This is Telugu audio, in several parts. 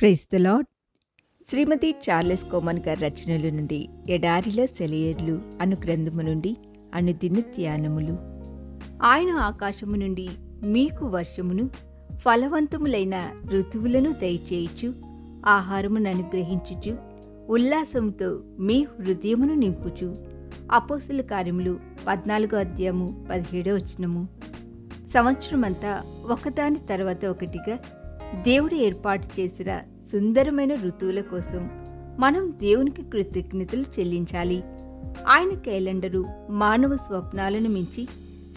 Praise the Lord Shrimati Charles Cowman గారి రచనల నుండి ఎడారిలో సెలయర్లు అను గ్రంథము నుండి అనుదిన ధ్యానములు ఆయన ఆకాశము నుండి మీకు వర్షమును ఫలవంతములైన ఋతువులను దయచేయుచు ఆహారమును అనుగ్రహించుచు ఉల్లాసంతో మీ హృదయమును నింపుచు. అపోసుల కార్యములు పద్నాలుగో అధ్యాయము పదిహేడో వచనము. సంవత్సరమంతా ఒకదాని తర్వాత ఒకటిగా దేవుడు ఏర్పాటు చేసిన సుందరమైన ఋతువుల కోసం మనం దేవునికి కృతజ్ఞతలు చెల్లించాలి. ఆయన క్యాలెండరు మానవ స్వప్నాలను మించి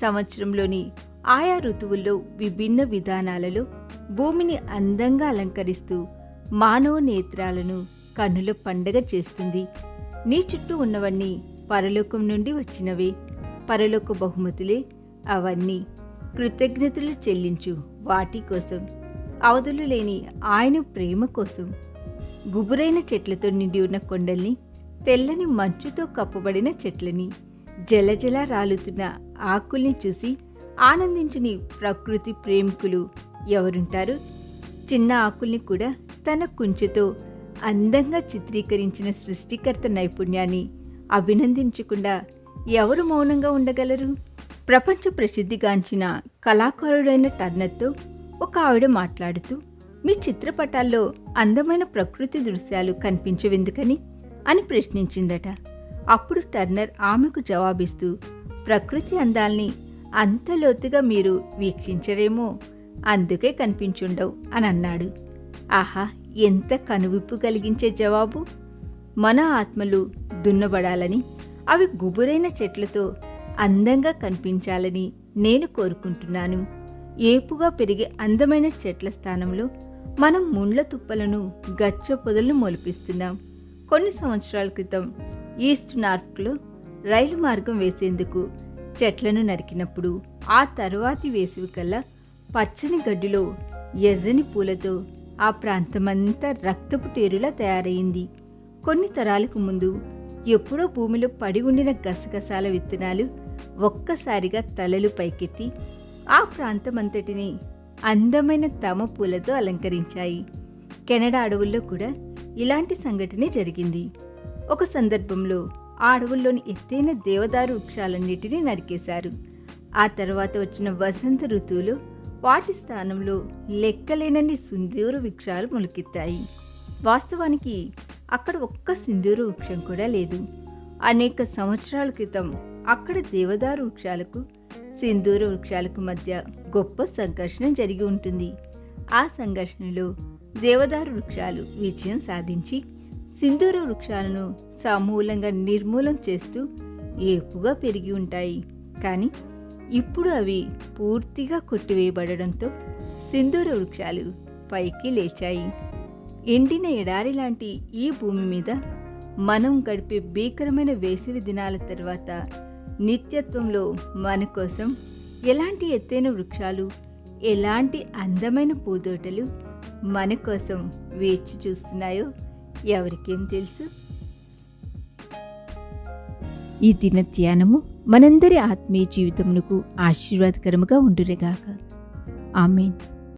సంవత్సరంలోని ఆయా ఋతువుల్లో విభిన్న విధానాలలో భూమిని అందంగా అలంకరిస్తూ మానవ నేత్రాలను కన్నుల పండగ చేస్తుంది. నీ చుట్టూ ఉన్నవన్నీ పరలోకం నుండి వచ్చినవే. పరలోక బహుమతులే అవన్నీ. కృతజ్ఞతలు చెల్లించు వాటి కోసం అవధులు లేని ఆయన ప్రేమ కోసం గుబురైన చెట్లతో నిండి ఉన్న కొండల్ని తెల్లని మంచుతో కప్పబడిన చెట్లని జలజల రాలుతున్న ఆకుల్ని చూసి ఆనందించని ప్రకృతి ప్రేమికులు ఎవరుంటారు? చిన్న ఆకుల్ని కూడా తన కుంచెతో అందంగా చిత్రీకరించిన సృష్టికర్త నైపుణ్యాన్ని అభినందించకుండా ఎవరు మౌనంగా ఉండగలరు? ప్రపంచ ప్రసిద్ధిగాంచిన కళాకారుడైన టర్నర్తో ఒక ఆవిడ మాట్లాడుతూ మీ చిత్రపటాల్లో అందమైన ప్రకృతి దృశ్యాలు కనిపించవెందుకని? అని ప్రశ్నించిందట. అప్పుడు టర్నర్ ఆమెకు జవాబిస్తూ ప్రకృతి అందాల్ని అంత లోతుగా మీరు వీక్షించరేమో అందుకే కనిపించుండవు అని అన్నాడు. ఆహా ఎంత కనువిప్పు కలిగించే జవాబు! మన ఆత్మలు దున్నబడాలని అవి గుబురైన చెట్లతో అందంగా కనిపించాలని నేను కోరుకుంటున్నాను. ఏపుగా పెరిగే అందమైన చెట్ల స్థానంలో మనం ముండ్ల తుప్పలను గచ్చ పొదలను మొలిపిస్తున్నాం. కొన్ని సంవత్సరాల క్రితం ఈస్ట్ నార్త్లో రైలు మార్గం వేసేందుకు చెట్లను నరికినప్పుడు ఆ తరువాతి వేసవి కల్లా పచ్చని గడ్డిలో ఎర్రని పూలతో ఆ ప్రాంతమంతా రక్తపు టేరులా తయారైంది. కొన్ని తరాలకు ముందు ఎప్పుడో భూమిలో పడి ఉండిన గసగసాల విత్తనాలు ఒక్కసారిగా తలలు పైకెత్తి ఆ ప్రాంతమంతటిని అందమైన తమ పూలతో అలంకరించాయి. కెనడా అడవుల్లో కూడా ఇలాంటి సంఘటనే జరిగింది. ఒక సందర్భంలో ఆ అడవుల్లోని ఎత్తైన దేవదారు వృక్షాలన్నిటినీ నరికేశారు. ఆ తర్వాత వచ్చిన వసంత ఋతువులో వాటి స్థానంలో లెక్కలేనన్ని సింధూరు వృక్షాలు మొలకెత్తాయి వాస్తవానికి అక్కడ ఒక్క సింధూర వృక్షం కూడా లేదు. అనేక సంవత్సరాల క్రితం అక్కడ దేవదారు వృక్షాలకు సింధూర వృక్షాలకు మధ్య గొప్ప సంఘర్షణ జరిగి ఉంటుంది. ఆ సంఘర్షణలో దేవదారు వృక్షాలు విజయం సాధించి సింధూర వృక్షాలను సమూలంగా నిర్మూలం చేస్తూ ఏపుగా పెరిగి ఉంటాయి. కానీ ఇప్పుడు అవి పూర్తిగా కొట్టివేయబడడంతో సింధూర వృక్షాలు పైకి లేచాయి. ఎండిన ఎడారి లాంటి ఈ భూమి మీద మనం గడిపే భీకరమైన వేసవి దినాల తర్వాత నిత్యత్వంలో మన కోసం ఎలాంటి ఎత్తైన వృక్షాలు ఎలాంటి అందమైన పూదోటలు మన కోసం వేచి చూస్తున్నాయో ఎవరికేం తెలుసు? ఈ దిన ధ్యానము మనందరి ఆత్మీయ జీవితమునకు ఆశీర్వాదకరముగా ఉండునుగాక. ఆమెన్.